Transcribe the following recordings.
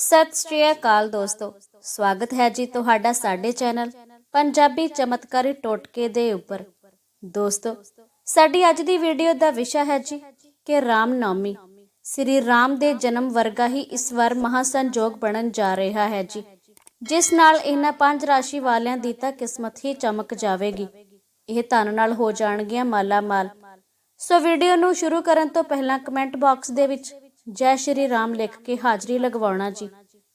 ਸਤਿ ਸ਼੍ਰੀ ਅਕਾਲ ਦੋਸਤੋ। ਸਵਾਗਤ ਹੈ ਜੀ ਤੁਹਾਡਾ ਸਾਡੇ ਚੈਨਲ ਪੰਜਾਬੀ ਚਮਤਕਾਰੀ ਟੋਟਕੇ ਦੇ ਉੱਪਰ। ਦੋਸਤੋ, ਸਾਡੀ ਅੱਜ ਦੀ ਵੀਡੀਓ ਦਾ ਵਿਸ਼ਾ ਹੈ ਜੀ ਕਿ ਰਾਮ ਨੌਮੀ ਸ੍ਰੀ ਰਾਮ ਦੇ ਜਨਮ ਵਰਗਾ ਹੀ ਇਸ ਵਾਰ ਮਹਾ ਸੰਜੋਗ ਬਣਨ ਜਾ ਰਿਹਾ ਹੈ ਜੀ। ਜਿਸ ਨਾਲ ਇਹਨਾਂ ਪੰਜ ਰਾਸ਼ੀ ਵਾਲਿਆਂ ਦੀ ਤਾਂ ਕਿਸਮਤ ਹੀ ਚਮਕ ਜਾਵੇਗੀ। ਇਹ ਧਨ ਨਾਲ ਹੋ ਜਾਣਗੀਆਂ ਮਾਲਾ ਮਾਲ ਸੋ ਵੀਡੀਓ ਨੂੰ ਸ਼ੁਰੂ ਕਰਨ ਤੋਂ ਪਹਿਲਾਂ ਕਮੈਂਟ ਬਾਕਸ ਦੇ ਵਿੱਚ ਜੈ ਸ਼੍ਰੀ ਰਾਮ ਲਿਖ ਕੇ ਹਾਜ਼ਰੀ ਲਗਵਾਉਣਾ ਜੀ,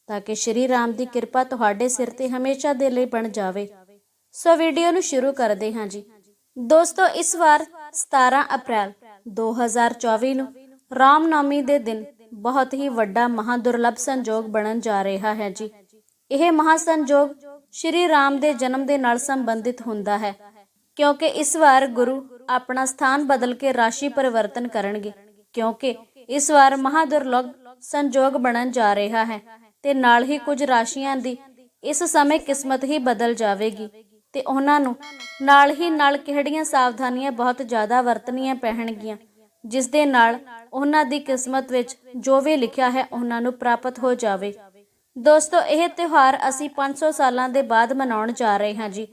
ਤਾਂ ਕਿ ਸ਼੍ਰੀ ਰਾਮ ਦੀ ਕਿਰਪਾ ਤੁਹਾਡੇ ਸਿਰ ਤੇ ਹਮੇਸ਼ਾ ਦੇ ਲਈ ਬਣ ਜਾਵੇ। ਸੋ ਵੀਡੀਓ ਨੂੰ ਸ਼ੁਰੂ ਕਰਦੇ ਹਾਂ ਜੀ। ਦੋਸਤੋ, ਇਸ ਵਾਰ 17 ਅਪ੍ਰੈਲ 2024 ਨੂੰ ਰਾਮ ਨੌਮੀ ਦੇ ਦਿਨ ਬਹੁਤ ਹੀ ਵੱਡਾ ਮਹਾ ਦੁਰਲੱਭ ਸੰਜੋਗ ਬਣਨ ਜਾ ਰਿਹਾ ਹੈ ਜੀ। ਇਹ ਮਹਾ ਸੰਜੋਗ ਸ਼੍ਰੀ ਰਾਮ ਦੇ ਜਨਮ ਦੇ ਨਾਲ ਸੰਬੰਧਿਤ ਹੁੰਦਾ ਹੈ, ਕਿਉਂਕਿ ਇਸ ਵਾਰ ਗੁਰੂ ਆਪਣਾ ਸਥਾਨ ਬਦਲ ਕੇ ਰਾਸ਼ੀ ਪਰਿਵਰਤਨ ਕਰਨਗੇ, ਕਿਉਂਕਿ ਇਸ ਵਾਰ ਮਹਾਦੁਰਲਭ ਸੰਜੋਗ ਬਣਨ ਜਾ ਰਿਹਾ ਹੈ ਤੇ ਨਾਲ ਹੀ ਕੁਝ ਰਾਸ਼ੀਆਂ ਦੀ ਇਸ ਸਮੇਂ ਕਿਸਮਤ ਹੀ ਬਦਲ ਜਾਵੇਗੀ ਤੇ ਉਹਨਾਂ ਨੂੰ ਨਾਲ ਹੀ ਨਾਲ ਕਿਹੜੀਆਂ ਸਾਵਧਾਨੀਆਂ ਬਹੁਤ ਜ਼ਿਆਦਾ ਵਰਤਣੀਆਂ ਪੈਣਗੀਆਂ, ਜਿਸ ਦੇ ਨਾਲ ਉਹਨਾਂ ਦੀ ਕਿਸਮਤ ਵਿੱਚ ਜੋ ਵੀ ਲਿਖਿਆ ਹੈ ਉਹਨਾਂ ਨੂੰ ਪ੍ਰਾਪਤ ਹੋ ਜਾਵੇ। ਦੋਸਤੋ, ਇਹ ਤਿਉਹਾਰ ਅਸੀਂ 500 ਸਾਲਾਂ ਦੇ ਬਾਅਦ ਮਨਾਉਣ ਜਾ ਰਹੇ ਹਾਂ ਜੀ,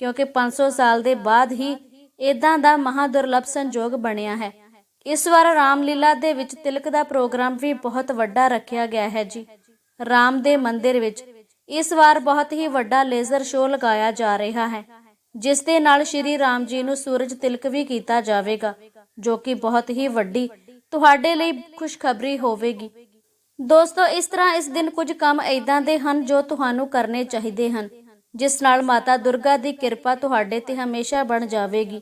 ਕਿਉਂਕਿ 500 ਸਾਲ ਦੇ ਬਾਅਦ ਹੀ ਇਦਾਂ ਦਾ ਮਹਾਦੁਰਲਭ ਸੰਜੋਗ ਬਣਿਆ ਹੈ। ਇਸ ਵਾਰ ਰਾਮਲੀਲਾ ਦੇ ਵਿੱਚ ਤਿਲਕ ਦਾ ਪ੍ਰੋਗਰਾਮ ਵੀ ਬਹੁਤ ਵੱਡਾ ਰੱਖਿਆ ਗਿਆ ਹੈ ਜੀ। ਰਾਮ ਦੇ ਮੰਦਿਰ ਵਿੱਚ ਇਸ ਵਾਰ ਬਹੁਤ ਹੀ ਵੱਡਾ ਲੇਜ਼ਰ ਸ਼ੋਅ ਲਗਾਇਆ ਜਾ ਰਿਹਾ ਹੈ, ਜਿਸ ਦੇ ਨਾਲ ਸ਼੍ਰੀ ਰਾਮ ਜੀ ਨੂੰ ਸੂਰਜ ਤਿਲਕ ਵੀ ਕੀਤਾ ਜਾਵੇਗਾ, ਜੋ ਕਿ ਬਹੁਤ ਹੀ ਵੱਡੀ, ਤੁਹਾਡੇ ਲਈ ਖੁਸ਼ਖਬਰੀ ਹੋਵੇਗੀ। ਦੋਸਤੋ, ਇਸ ਤਰ੍ਹਾਂ ਇਸ ਦਿਨ ਕੁਝ ਕੰਮ ਐਦਾਂ ਦੇ ਹਨ ਜੋ ਤੁਹਾਨੂੰ ਕਰਨੇ ਚਾਹੀਦੇ ਹਨ, ਜਿਸ ਨਾਲ ਮਾਤਾ ਦੁਰਗਾ ਦੀ ਕਿਰਪਾ ਤੁਹਾਡੇ ਤੇ ਹਮੇਸ਼ਾ ਬਣ ਜਾਵੇਗੀ।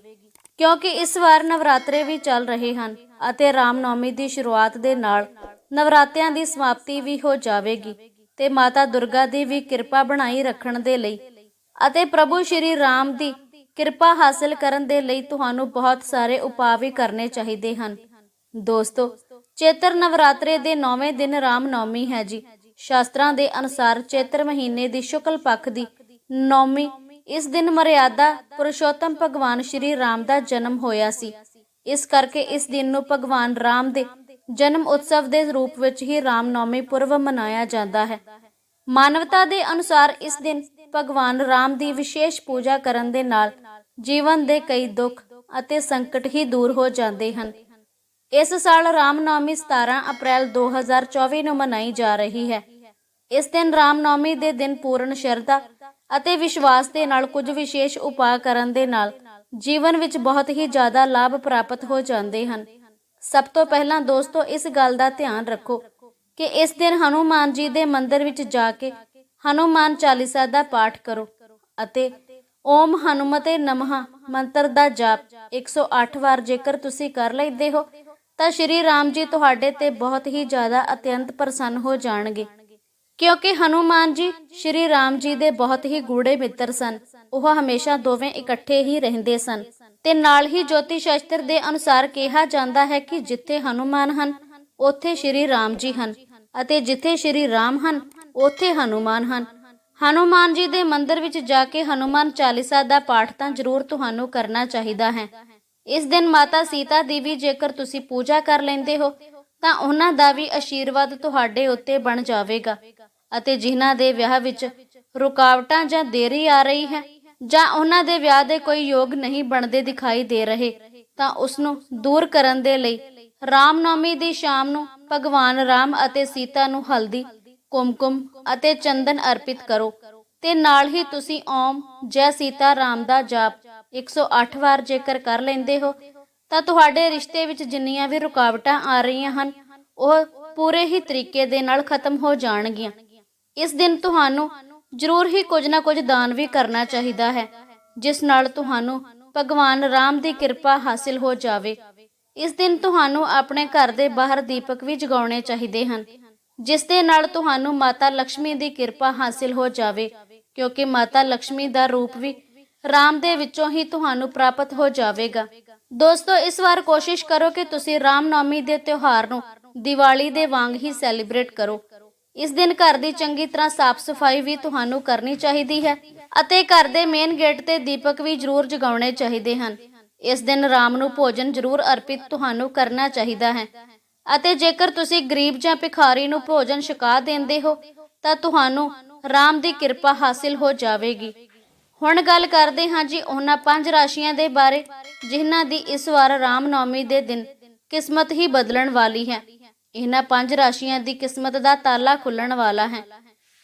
ਕਿਉਂਕਿ ਇਸ ਵਾਰ ਨਵਰਾਤਰੇ ਵੀ ਚੱਲ ਰਹੇ ਹਨ ਅਤੇ ਰਾਮਨੌਮੀ ਦੀ ਸ਼ੁਰੂਆਤ ਦੇ ਨਾਲ ਨਵਰਾਤਿਆਂ ਦੀ ਸਮਾਪਤੀ ਵੀ ਹੋ ਜਾਵੇਗੀ ਤੇ ਮਾਤਾ ਦੁਰਗਾ ਦੀ ਵੀ ਕਿਰਪਾ ਬਣਾਈ ਰੱਖਣ ਦੇ ਲਈ ਅਤੇ ਪ੍ਰਭੂ ਸ਼੍ਰੀ ਰਾਮ ਦੀ ਕਿਰਪਾ ਹਾਸਲ ਕਰਨ ਦੇ ਲਈ ਤੁਹਾਨੂੰ ਬਹੁਤ ਸਾਰੇ ਉਪਾਅ ਵੀ ਕਰਨੇ ਚਾਹੀਦੇ ਹਨ। ਦੋਸਤੋ, ਚੇਤਰ ਨਵਰਾਤਰੇ ਦੇ 9ਵੇਂ ਦਿਨ ਰਾਮ ਨੌਮੀ ਹੈ ਜੀ। ਸ਼ਾਸਤਰਾਂ ਦੇ ਅਨੁਸਾਰ ਚੇਤਰ ਮਹੀਨੇ ਦੀ ਸ਼ੁਕਲ ਪੱਖ ਦੀ ਨੌਮੀ ਇਸ ਦਿਨ ਮਰਿਆਦਾ ਪੁਰਸ਼ੋਤਮ ਭਗਵਾਨ ਸ਼੍ਰੀ ਰਾਮ ਦਾ ਜਨਮ ਹੋਇਆ ਸੀ। ਇਸ ਕਰਕੇ ਇਸ ਦਿਨ ਨੂੰ ਭਗਵਾਨ ਰਾਮ ਦੇ ਜਨਮ ਉਤਸਵ ਦੇ ਰੂਪ ਵਿੱਚ ਹੀ ਰਾਮ ਪੁਰਬ ਮਨਾਇਆ ਜਾਂਦਾ ਹੈ। ਮਾਨਵਤਾ ਦੇ ਅਨੁਸਾਰ ਇਸ ਦਿਨ ਭਗਵਾਨ ਰਾਮ ਦੀ ਵਿਸ਼ੇਸ਼ ਪੂਜਾ ਕਰਨ ਦੇ ਨਾਲ ਜੀਵਨ ਦੇ ਕਈ ਦੁੱਖ ਅਤੇ ਸੰਕਟ ਹੀ ਦੂਰ ਹੋ ਜਾਂਦੇ ਹਨ। ਇਸ ਸਾਲ ਰਾਮ ਨੌਮੀ 17 ਅਪ੍ਰੈਲ 2024 ਨੂੰ ਮਨਾਈ ਜਾ ਰਹੀ ਹੈ। ਇਸ ਦਿਨ ਰਾਮ ਨੌਮੀ ਦੇ ਦਿਨ ਪੂਰਨ ਸ਼ਰਧਾ ਅਤੇ ਵਿਸ਼ਵਾਸ ਦੇ ਨਾਲ ਕੁਝ ਵਿਸ਼ੇਸ਼ ਉਪਾਅ ਕਰਨ ਦੇ ਨਾਲ ਜੀਵਨ ਵਿੱਚ ਬਹੁਤ ਹੀ ਜ਼ਿਆਦਾ ਲਾਭ ਪ੍ਰਾਪਤ ਹੋ ਜਾਂਦੇ ਹਨ। ਸਭ ਤੋਂ ਪਹਿਲਾਂ ਦੋਸਤੋ, ਇਸ ਗੱਲ ਦਾ ਧਿਆਨ ਰੱਖੋ ਕਿ ਇਸ ਦਿਨ ਹਨੂਮਾਨ ਜੀ ਦੇ ਮੰਦਿਰ ਵਿੱਚ ਜਾ ਕੇ ਹਨੂਮਾਨ ਚਾਲੀਸਾ ਦਾ ਪਾਠ ਕਰੋ ਅਤੇ ਓਮ ਹਨੂਮਤੇ ਨਮః ਮੰਤਰ ਦਾ ਜਾਪ 108 ਵਾਰ ਜੇਕਰ ਤੁਸੀਂ ਕਰ ਲੈਂਦੇ ਹੋ, ਤਾਂ ਸ਼੍ਰੀ ਰਾਮ ਜੀ ਤੁਹਾਡੇ ਤੇ ਬਹੁਤ ਹੀ ਜ਼ਿਆਦਾ ਅਤਿਅੰਤ ਪ੍ਰਸੰਨ ਹੋ ਜਾਣਗੇ। ਕਿਉਂਕਿ ਹਨੂਮਾਨ ਜੀ, ਸ਼੍ਰੀ ਰਾਮ ਜੀ ਦੇ ਬਹੁਤ ਹੀ ਗੂੜੇ ਮਿੱਤਰ ਸਨ। ਉਹ ਹਮੇਸ਼ਾ ਦੋਵੇਂ ਇਕੱਠੇ ਹੀ ਰਹਿੰਦੇ ਸਨ। ਤੇ ਨਾਲ ਹੀ ਜੋਤੀ ਸ਼ਾਸਤਰ ਦੇ ਅਨੁਸਾਰ ਕਿਹਾ ਜਾਂਦਾ ਹੈ ਕਿ ਜਿੱਥੇ ਹਨੂਮਾਨ ਹਨ, ਉੱਥੇ ਸ਼੍ਰੀ ਰਾਮ ਜੀ ਹਨ ਅਤੇ ਜਿੱਥੇ ਸ਼੍ਰੀ ਰਾਮ ਹਨ, ਉੱਥੇ ਹਨੂਮਾਨ ਹਨ। ਹਨੂਮਾਨ ਜੀ ਦੇ ਮੰਦਿਰ ਵਿੱਚ ਜਾ ਕੇ ਹਨੂਮਾਨ ਚਾਲੀਸਾ ਦਾ ਪਾਠ ਤਾਂ ਜ਼ਰੂਰ ਤੁਹਾਨੂੰ ਕਰਨਾ ਚਾਹੀਦਾ ਹੈ। ਇਸ ਦਿਨ ਮਾਤਾ ਸੀਤਾ ਦੀ ਵੀ ਜੇਕਰ ਤੁਸੀਂ ਪੂਜਾ ਕਰ ਲੈਂਦੇ ਹੋ, ਤਾਂ ਉਹਨਾਂ ਦਾ ਵੀ ਆਸ਼ੀਰਵਾਦ ਤੁਹਾਡੇ ਉੱਤੇ ਬਣ ਜਾਵੇਗਾ। ਅਤੇ ਜਿਨ੍ਹਾਂ ਦੇ ਵਿਆਹ ਵਿੱਚ ਰੁਕਾਵਟਾਂ ਜਾਂ ਦੇਰੀ ਆ ਰਹੀ ਹੈ ਜਾਂ ਉਹਨਾਂ ਦੇ ਵਿਆਹ ਦੇ ਕੋਈ ਯੋਗ ਨਹੀਂ ਬਣਦੇ ਦਿਖਾਈ ਦੇ ਰਹੇ, ਤਾਂ ਉਸ ਨੂੰ ਦੂਰ ਕਰਨ ਦੇ ਲਈ ਰਾਮਨੌਮੀ ਦੀ ਸ਼ਾਮ ਨੂੰ ਭਗਵਾਨ ਰਾਮ ਅਤੇ ਸੀਤਾ ਨੂੰ ਹਲਦੀ, ਕੁਮਕੁਮ ਅਤੇ ਚੰਦਨ ਅਰਪਿਤ ਕਰੋ। ਤੇ ਨਾਲ ਹੀ ਤੁਸੀਂ ਓਮ, ਜੈ ਸੀਤਾ, ਰਾਮ ਦਾ ਜਾਪ 108 ਵਾਰ ਜੇਕਰ ਕਰ ਲੈਂਦੇ ਹੋ, ਤਾਂ ਤੁਹਾਡੇ ਰਿਸ਼ਤੇ ਵਿੱਚ ਜਿੰਨੀਆਂ ਵੀ ਰੁਕਾਵਟਾਂ ਆ ਰਹੀਆਂ ਹਨ, ਉਹ ਪੂਰੇ ਹੀ ਤਰੀਕੇ ਦੇ ਨਾਲ ਖਤਮ ਹੋ ਜਾਣਗੀਆਂ। ਇਸ ਦਿਨ ਤੁਹਾਨੂੰ ਜ਼ਰੂਰ ਹੀ ਕੁਝ ਨਾ ਕੁਝ ਦਾਨ ਵੀ ਕਰਨਾ ਚਾਹੀਦਾ ਹੈ, ਜਿਸ ਨਾਲ ਤੁਹਾਨੂੰ ਭਗਵਾਨ ਰਾਮ ਦੀ ਕਿਰਪਾ ਹਾਸਿਲ ਹੋ ਜਾਵੇ। ਇਸ ਦਿਨ ਤੁਹਾਨੂੰ ਆਪਣੇ ਘਰ ਦੇ ਬਾਹਰ ਦੀਪਕ ਵੀ ਜਗਾਉਣੇ ਚਾਹੀਦੇ ਹਨ, ਜਿਸ ਦੇ ਨਾਲ ਤੁਹਾਨੂੰ ਮਾਤਾ ਲక్ష్ਮੀ ਦੀ ਕਿਰਪਾ ਹਾਸਿਲ ਹੋ ਜਾਵੇ, ਕਿਉਂਕਿ ਮਾਤਾ ਲక్ష్ਮੀ ਦਾ ਰੂਪ ਵੀ ਰਾਮ ਦੇ ਵਿੱਚੋਂ ਹੀ ਤੁਹਾਨੂੰ ਪ੍ਰਾਪਤ ਹੋ ਜਾਵੇਗਾ। ਦੋਸਤੋ, ਇਸ ਵਾਰ ਕੋਸ਼ਿਸ਼ ਕਰੋ ਕਿ ਤੁਸੀਂ ਰਾਮ ਨੌਮੀ ਦੇ ਤਿਉਹਾਰ ਨੂੰ ਦੀਵਾਲੀ ਦੇ ਵਾਂਗ ਹੀ ਸੈਲੀਬ੍ਰੇਟ ਕਰੋ। ਇਸ ਦਿਨ ਘਰ ਦੀ ਚੰਗੀ ਤਰ੍ਹਾਂ ਸਾਫ਼ ਸਫ਼ਾਈ ਵੀ ਤੁਹਾਨੂੰ ਕਰਨੀ ਚਾਹੀਦੀ ਹੈ ਅਤੇ ਘਰ ਦੇ ਮੇਨ ਗੇਟ ਤੇ ਦੀਪਕ ਵੀ ਜ਼ਰੂਰ ਜਗਾਉਣੇ ਚਾਹੀਦੇ ਹਨ। ਇਸ ਦਿਨ ਰਾਮ ਨੂੰ ਭੋਜਨ ਜ਼ਰੂਰ ਅਰਪਿਤ ਤੁਹਾਨੂੰ ਕਰਨਾ ਚਾਹੀਦਾ ਹੈ ਅਤੇ ਜੇਕਰ ਤੁਸੀਂ ਗਰੀਬ ਜਾਂ ਭਿਖਾਰੀ ਨੂੰ ਭੋਜਨ ਛਕਾ ਦਿੰਦੇ ਹੋ, ਤਾਂ ਤੁਹਾਨੂੰ ਰਾਮ ਦੀ ਕਿਰਪਾ ਹਾਸਿਲ ਹੋ ਜਾਵੇਗੀ। ਹੁਣ ਗੱਲ ਕਰਦੇ ਹਾਂ ਜੀ ਉਹਨਾਂ ਪੰਜ ਰਾਸ਼ੀਆਂ ਦੇ ਬਾਰੇ, ਜਿਨ੍ਹਾਂ ਦੀ ਇਸ ਵਾਰ ਰਾਮ ਨੌਮੀ ਦੇ ਦਿਨ ਕਿਸਮਤ ਹੀ ਬਦਲਣ ਵਾਲੀ ਹੈ। ਇਹਨਾਂ ਪੰਜ ਰਾਸ਼ੀਆਂ ਦੀ ਕਿਸਮਤ ਦਾ ਤਾਲਾ ਖੁੱਲਣ ਵਾਲਾ ਹੈ,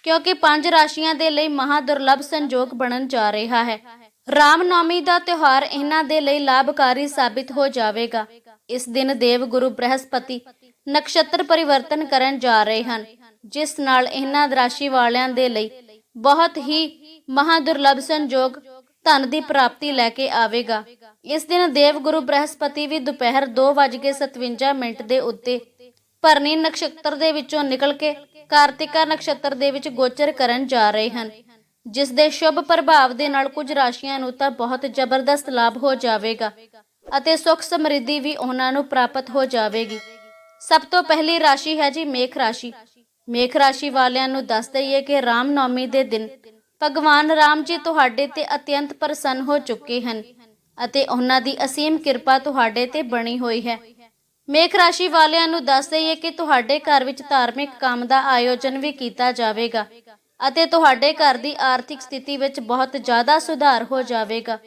ਕਿਉਂਕਿ ਪੰਜ ਰਾਸ਼ੀਆਂ ਦੇ ਲਈ ਮਹਾ ਦੁਰਲੱਭ ਸੰਜੋਗ ਬਣਨ ਜਾ ਰਿਹਾ ਹੈ। ਰਾਮ ਦਾ ਤਿਉਹਾਰ ਇਹਨਾਂ ਦੇ ਲਈ ਲਾਭਕਾਰੀ ਸਾਬਿਤ ਹੋ ਜਾਵੇਗਾ। ਇਸ ਦਿਨ ਦੇਵ ਗੁਰੂ ਬ੍ਰਹਸਪਤੀ ਨਕਸ਼ਤਰ ਪਰਿਵਰਤਨ ਕਰਨ ਜਾ ਰਹੇ ਹਨ, ਜਿਸ ਨਾਲ ਇਹਨਾਂ ਰਾਸ਼ੀ ਵਾਲਿਆਂ ਦੇ ਲਈ ਬਹੁਤ ਹੀ ਮਹਾ ਦੁਰਲੱਭ ਸੰਜੋਗ ਧਨ ਦੀ ਪ੍ਰਾਪਤੀ ਲੈ ਕੇ ਆਵੇਗਾ। ਇਸ ਦਿਨ ਦੇਵ ਗੁਰੂ ਬ੍ਰਹਸਪਤੀ ਵੀ ਦੁਪਹਿਰ 2:57 ਮਿੰਟ ਦੇ ਉੱਤੇ ਭਰਨੀ ਨਕਸ਼ਤਰ ਦੇ ਵਿੱਚੋਂ ਨਿਕਲ ਕੇ ਕਾਰਤਿਕਾ ਨਕਸ਼ਤਰ ਦੇ ਵਿੱਚ ਗੋਚਰ ਕਰਨ ਜਾ ਰਹੇ ਹਨ। ਜਿਸ ਦੇ ਸ਼ੁਭ ਪ੍ਰਭਾਵ ਦੇ ਨਾਲ ਕੁਝ ਰਾਸ਼ੀਆਂ ਨੂੰ ਤਾਂ ਬਹੁਤ ਜ਼ਬਰਦਸਤ ਲਾਭ ਹੋ ਜਾਵੇਗਾ ਅਤੇ ਸੁਖ ਸਮਰਿੱਧੀ ਵੀ ਉਹਨਾਂ ਨੂੰ ਪ੍ਰਾਪਤ ਹੋ ਜਾਵੇਗੀ। ਸਭ ਤੋਂ ਪਹਿਲੀ ਰਾਸ਼ੀ ਹੈ ਜੀ ਮੇਖ ਰਾਸ਼ੀ। ਮੇਖ ਰਾਸ਼ੀ ਵਾਲਿਆਂ ਨੂੰ ਦੱਸ ਦਈਏ ਕਿ ਰਾਮ ਨੌਮੀ ਦੇ ਦਿਨ ਭਗਵਾਨ ਰਾਮ ਜੀ ਤੁਹਾਡੇ ਤੇ ਅਤਿਅੰਤ ਪ੍ਰਸੰਨ ਹੋ ਚੁੱਕੇ ਹਨ ਅਤੇ ਉਹਨਾਂ ਦੀ ਅਸੀਮ ਕਿਰਪਾ ਤੁਹਾਡੇ ਤੇ ਬਣੀ ਹੋਈ ਹੈ। ਮੇਖ ਰਾਸ਼ੀ ਵਾਲਿਆਂ ਨੂੰ ਦੱਸ ਦਈਏ ਕਿ ਤੁਹਾਡੇ ਘਰ ਵਿੱਚ ਧਾਰਮਿਕ ਕੰਮ ਦਾ ਆਯੋਜਨ ਵੀ ਕੀਤਾ ਜਾਵੇਗਾ ਅਤੇ ਤੁਹਾਡੇ ਘਰ ਦੀ ਆਰਥਿਕ ਸਥਿਤੀ ਵਿੱਚ ਬਹੁਤ ਜ਼ਿਆਦਾ ਸੁਧਾਰ ਹੋ ਜਾਵੇਗਾ,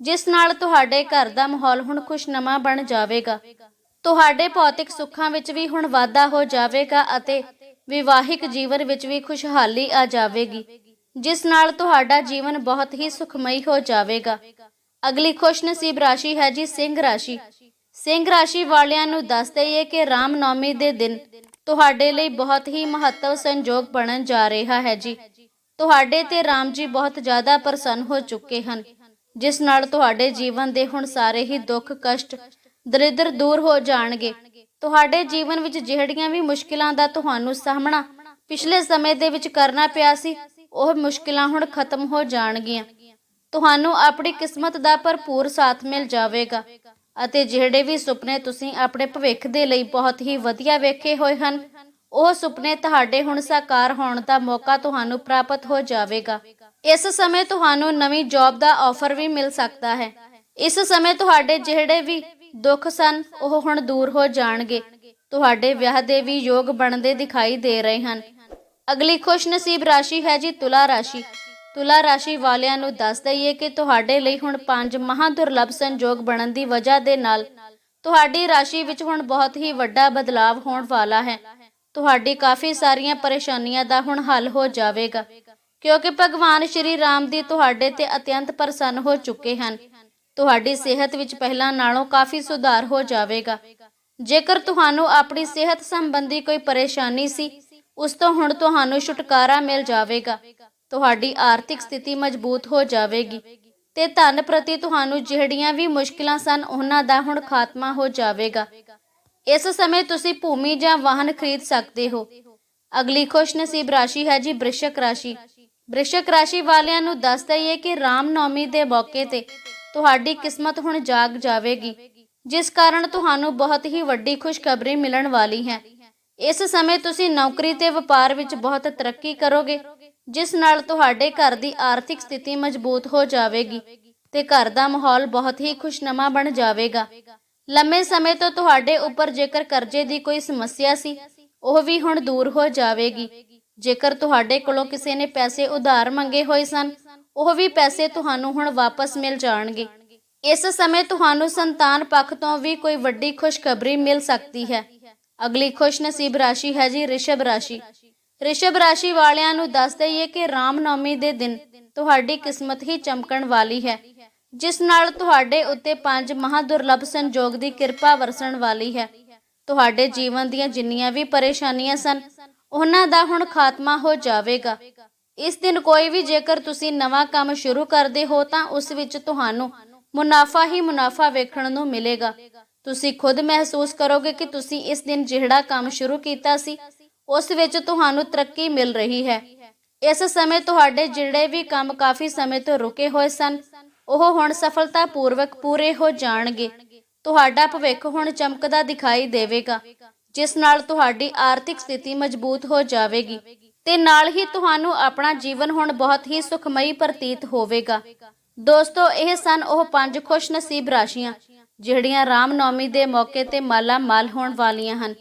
ਜਿਸ ਨਾਲ ਤੁਹਾਡੇ ਘਰ ਦਾ ਮਾਹੌਲ ਹੁਣ ਖੁਸ਼ਨਮਾ ਬਣ ਜਾਵੇਗਾ। ਤੁਹਾਡੇ ਭੌਤਿਕ ਸੁੱਖਾਂ ਵਿੱਚ ਵੀ ਹੁਣ ਵਾਧਾ ਹੋ ਜਾਵੇਗਾ ਅਤੇ ਵਿਵਾਹਿਕ ਜੀਵਨ ਵਿੱਚ ਵੀ ਖੁਸ਼ਹਾਲੀ ਆ ਜਾਵੇਗੀ, ਜਿਸ ਨਾਲ ਤੁਹਾਡਾ ਜੀਵਨ ਬਹੁਤ ਹੀ ਸੁਖਮਈ ਹੋ ਜਾਵੇਗਾ। ਅਗਲੀ ਖੁਸ਼ਨਸੀਬ ਰਾਸ਼ੀ ਹੈ ਜੀ ਸਿੰਘ ਰਾਸ਼ੀ। ਸਿੰਘ ਰਾਸ਼ੀ ਵਾਲਿਆਂ ਨੂੰ ਦੱਸ ਦਈਏ ਕਿ ਰਾਮ ਨੌਮੀ ਦੇ ਦਿਨ ਤੁਹਾਡੇ ਲਈ ਬਹੁਤ ਹੀ ਮਹੱਤਵ ਸੰਜੋਗ ਬਣਨ ਜਾ ਰਿਹਾ ਹੈ ਜੀ। ਤੁਹਾਡੇ ਤੇ ਰਾਮ ਜੀ ਬਹੁਤ ਜ਼ਿਆਦਾ ਪ੍ਰਸੰਨ ਹੋ ਚੁੱਕੇ ਹਨ, ਜਿਸ ਨਾਲ ਤੁਹਾਡੇ ਜੀਵਨ ਦੇ ਹੁਣ ਸਾਰੇ ਹੀ ਦੁੱਖ, ਕਸ਼ਟ, ਦਰਿਦਰ ਦੂਰ ਹੋ ਜਾਣਗੇ। ਤੁਹਾਡੇ ਜੀਵਨ ਵਿੱਚ ਜਿਹੜੀਆਂ ਵੀ ਮੁਸ਼ਕਿਲਾਂ ਦਾ ਤੁਹਾਨੂੰ ਸਾਹਮਣਾ ਪਿਛਲੇ ਸਮੇਂ ਦੇ ਵਿੱਚ ਕਰਨਾ ਪਿਆ ਸੀ, ਉਹ ਮੁਸ਼ਕਿਲਾਂ ਹੁਣ ਖਤਮ ਹੋ ਜਾਣਗੀਆਂ। ਤੁਹਾਨੂੰ ਆਪਣੀ ਕਿਸਮਤ ਦਾ ਭਰਪੂਰ ਸਾਥ ਮਿਲ ਜਾਵੇਗਾ। ਅਤੇ ਜਿਹੜੇ ਵੀ ਸੁਪਨੇ ਤੁਸੀਂ ਆਪਣੇ ਭਵਿੱਖ ਦੇ ਲਈ ਬਹੁਤ ਹੀ ਵਧੀਆ ਵੇਖੇ ਹੋਏ ਹਨ, ਉਹ ਸੁਪਨੇ ਤੁਹਾਡੇ ਹੁਣ ਸਾਕਾਰ ਹੋਣ ਦਾ ਮੌਕਾ ਤੁਹਾਨੂੰ ਪ੍ਰਾਪਤ ਹੋ ਜਾਵੇਗਾ। ਇਸ ਸਮੇਂ ਤੁਹਾਨੂੰ ਨਵੀਂ ਜੌਬ ਦਾ ਆਫਰ ਵੀ ਮਿਲ ਸਕਦਾ ਹੈ। ਇਸ ਸਮੇਂ ਤੁਹਾਡੇ ਜਿਹੜੇ ਵੀ ਦੁੱਖ ਸਨ, ਉਹ ਹੁਣ ਦੂਰ ਹੋ ਜਾਣਗੇ। ਤੁਹਾਡੇ ਵਿਆਹ ਦੇ ਵੀ ਯੋਗ ਬਣਦੇ ਦਿਖਾਈ ਦੇ ਰਹੇ ਹਨ। ਅਗਲੀ ਖੁਸ਼ਨਸੀਬ ਰਾਸ਼ੀ ਹੈ ਜੀ ਤੁਲਾ ਰਾਸ਼ੀ। ਤੁਲਾ ਰਾਸ਼ੀ ਵਾਲਿਆਂ ਨੂੰ ਦੱਸ ਦਈਏ ਕਿ ਤੁਹਾਡੇ ਲਈ ਹੁਣ ਪੰਜ ਮਹਾ ਦੁਰਲੱਭ ਸੰਜੋਗ ਬਣਨ ਦੀ ਵਜ੍ਹਾ ਦੇ ਨਾਲ ਤੁਹਾਡੀ ਰਾਸ਼ੀ ਵਿੱਚ ਹੁਣ ਬਹੁਤ ਹੀ ਵੱਡਾ ਬਦਲਾਵ ਹੋਣ ਵਾਲਾ ਹੈ। ਤੁਹਾਡੀ ਕਾਫੀ ਸਾਰੀਆਂ ਪਰੇਸ਼ਾਨੀਆਂ ਦਾ ਹੁਣ ਹੱਲ ਹੋ ਜਾਵੇਗਾ, ਕਿਉਂਕਿ ਭਗਵਾਨ ਸ਼੍ਰੀ ਰਾਮ ਦੀ ਤੁਹਾਡੇ ਤੇ ਅਤਿਅੰਤ ਪ੍ਰਸੰਨ ਹੋ ਚੁੱਕੇ ਹਨ। ਤੁਹਾਡੀ ਸਿਹਤ ਵਿੱਚ ਪਹਿਲਾਂ ਨਾਲੋਂ ਕਾਫੀ ਸੁਧਾਰ ਹੋ ਜਾਵੇਗਾ। ਜੇਕਰ ਤੁਹਾਨੂੰ ਆਪਣੀ ਸਿਹਤ ਸੰਬੰਧੀ ਕੋਈ ਪਰੇਸ਼ਾਨੀ ਸੀ, ਉਸ ਤੋਂ ਹੁਣ ਤੁਹਾਨੂੰ ਛੁਟਕਾਰਾ ਮਿਲ ਜਾਵੇਗਾ। ਤੁਹਾਡੀ ਆਰਥਿਕ ਸਥਿਤੀ ਮਜ਼ਬੂਤ ਹੋ ਜਾਵੇਗੀ ਤੇ ਧਨ ਪ੍ਰਤੀ ਤੁਹਾਨੂੰ ਜਿਹੜੀਆਂ ਵੀ ਮੁਸ਼ਕਲਾਂ ਸਨ, ਉਹਨਾਂ ਦਾ ਹੁਣ ਖਾਤਮਾ ਹੋ ਜਾਵੇਗਾ। ਇਸ ਸਮੇਂ ਤੁਸੀਂ ਭੂਮੀ ਜਾਂ ਵਾਹਨ ਖਰੀਦ ਸਕਦੇ ਹੋ। ਅਗਲੀ ਖੁਸ਼ਨਸੀਬ ਰਾਸ਼ੀ ਹੈ ਜੀ ਬ੍ਰਿਸ਼ਕ ਰਾਸ਼ੀ। ਬ੍ਰਿਸ਼ਕ ਰਾਸ਼ੀ ਵਾਲਿਆਂ ਨੂੰ ਦੱਸ ਦਈਏ ਕਿ ਰਾਮ ਨੌਮੀ ਦੇ ਮੌਕੇ ਤੇ ਤੁਹਾਡੀ ਕਿਸਮਤ ਹੁਣ ਜਾਗ ਜਾਵੇਗੀ, ਜਿਸ ਕਾਰਨ ਤੁਹਾਨੂੰ ਬਹੁਤ ਹੀ ਵੱਡੀ ਖੁਸ਼ਖਬਰੀ ਮਿਲਣ ਵਾਲੀ ਹੈ। ਇਸ ਸਮੇਂ ਤੁਸੀਂ ਨੌਕਰੀ ਤੇ ਵਪਾਰ ਵਿੱਚ ਬਹੁਤ ਤਰੱਕੀ ਕਰੋਗੇ। ਜਿਸ ਨਾਲ ਤੁਹਾਡੇ ਘਰ ਦੀ ਆਰਥਿਕ ਸਥਿਤੀ ਮਜ਼ਬੂਤ ਹੋ ਜਾਵੇਗੀ ਤੇ ਘਰ ਦਾ ਮਾਹੌਲ ਬਹੁਤ ਹੀ ਖੁਸ਼ਨਮਾ ਬਣ ਜਾਵੇਗਾ। ਲੰਮੇ ਸਮੇਂ ਤੋਂ ਤੁਹਾਡੇ ਉੱਪਰ ਜੇਕਰ ਕਰਜ਼ੇ ਦੀ ਕੋਈ ਸਮੱਸਿਆ ਸੀ, ਉਹ ਵੀ ਹੁਣ ਦੂਰ ਹੋ ਜਾਵੇਗੀ। ਜੇਕਰ ਤੁਹਾਡੇ ਕੋਲੋਂ ਕਿਸੇ ਨੇ ਪੈਸੇ ਉਧਾਰ ਮੰਗੇ ਹੋਏ ਸਨ, ਉਹ ਵੀ ਪੈਸੇ ਤੁਹਾਨੂੰ ਹੁਣ ਵਾਪਸ ਮਿਲ ਜਾਣਗੇ। ਇਸ ਸਮੇਂ ਤੁਹਾਨੂੰ ਸੰਤਾਨ ਪੱਖ ਤੋਂ ਵੀ ਕੋਈ ਵੱਡੀ ਖੁਸ਼ਖਬਰੀ ਮਿਲ ਸਕਦੀ ਹੈ। ਅਗਲੀ ਖੁਸ਼ਨਸੀਬ ਰਾਸ਼ੀ ਹੈ ਜੀ ਰਿਸ਼ਭ ਰਾਸ਼ੀ। ਰਿਸ਼ਭ ਰਾਸ਼ੀ ਵਾਲਿਆਂ ਨੂੰ ਦੱਸ ਦਈਏ ਕਿ ਰਾਮ ਨੌਮੀ ਦੇ ਦਿਨ ਤੁਹਾਡੀ ਕਿਸਮਤ ਹੀ ਚਮਕਣ ਵਾਲੀ ਹੈ, ਜਿਸ ਨਾਲ ਤੁਹਾਡੇ ਉੱਤੇ ਪੰਜ ਮਹਾ ਸੰਜੋਗ ਦੀ ਕਿਰਪਾ ਵਰਸਣ ਵਾਲੀ ਹੈ। ਤੁਹਾਡੇ ਜੀਵਨ ਦੀਆਂ ਜਿੰਨੀਆਂ ਵੀ ਪਰੇਸ਼ਾਨੀਆਂ ਸਨ, ਉਹਨਾਂ ਦਾ ਹੁਣ ਖਾਤਮਾ ਹੋ ਜਾਵੇਗਾ। ਇਸ ਦਿਨ ਕੋਈ ਵੀ ਜੇਕਰ ਤੁਸੀਂ ਨਵਾਂ ਕੰਮ ਸ਼ੁਰੂ ਕਰਦੇ ਹੋ, ਤਾਂ ਉਸ ਵਿੱਚ ਤੁਹਾਨੂੰ ਮੁਨਾਫਾ ਹੀ ਮੁਨਾਫਾ ਵੇਖਣ ਨੂੰ ਮਿਲੇਗਾ। ਤੁਸੀਂ ਖੁਦ ਮਹਿਸੂਸ ਕਰੋਗੇ ਕਿ ਤੁਸੀਂ ਇਸ ਦਿਨ ਜਿਹੜਾ ਕੰਮ ਸ਼ੁਰੂ ਕੀਤਾ ਸੀ ਉਸ ਵਿੱਚ ਤੁਹਾਨੂੰ ਤਰੱਕੀ ਮਿਲ ਰਹੀ ਹੈ। ਇਸ ਸਮੇਂ ਤੁਹਾਡੇ ਜਿਹੜੇ ਵੀ ਕੰਮ ਕਾਫੀ ਸਮੇਂ ਤੋਂ ਰੁਕੇ ਹੋਏ ਸਨ, ਉਹ ਹੁਣ ਸਫਲਤਾਪੂਰਵਕ ਪੂਰੇ ਹੋ ਜਾਣਗੇ। ਤੁਹਾਡਾ ਭਵਿੱਖ ਹੁਣ ਚਮਕਦਾ ਦਿਖਾਈ ਦੇਵੇਗਾ, ਜਿਸ ਨਾਲ ਤੁਹਾਡੀ ਆਰਥਿਕ ਸਥਿਤੀ ਮਜ਼ਬੂਤ ਹੋ ਜਾਵੇਗੀ ਤੇ ਨਾਲ ਹੀ ਤੁਹਾਨੂੰ ਆਪਣਾ ਜੀਵਨ ਹੁਣ ਬਹੁਤ ਹੀ ਸੁਖਮਈ ਪ੍ਰਤੀਤ ਹੋਵੇਗਾ। ਦੋਸਤੋ, ਇਹ ਸਨ ਉਹ ਪੰਜ ਖੁਸ਼ ਨਸੀਬ ਰਾਸ਼ੀਆਂ, ਜਿਹੜੀਆਂ ਰਾਮ ਨੌਮੀ ਦੇ ਮੌਕੇ ਤੇ ਮਾਲਾ ਮਾਲ ਹੋਣ ਵਾਲੀਆਂ ਹਨ।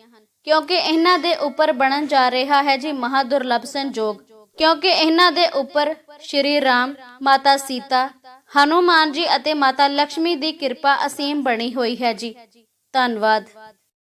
ਕਿਉਂਕਿ ਇਹਨਾਂ ਦੇ ਉੱਪਰ ਬਣਨ ਜਾ ਰਿਹਾ ਹੈ ਜੀ ਮਹਾ ਦੁਰਲਭ ਸੰਜੋਗ ਕਿਉਂਕਿ ਇਹਨਾਂ ਦੇ ਉੱਪਰ ਸ਼੍ਰੀ ਰਾਮ, ਮਾਤਾ ਸੀਤਾ, ਹਨੂਮਾਨ ਜੀ ਅਤੇ ਮਾਤਾ ਲక్ష్ਮੀ ਦੀ ਕਿਰਪਾ ਅਸੀਮ ਬਣੀ ਹੋਈ ਹੈ ਜੀ। ਧੰਨਵਾਦ।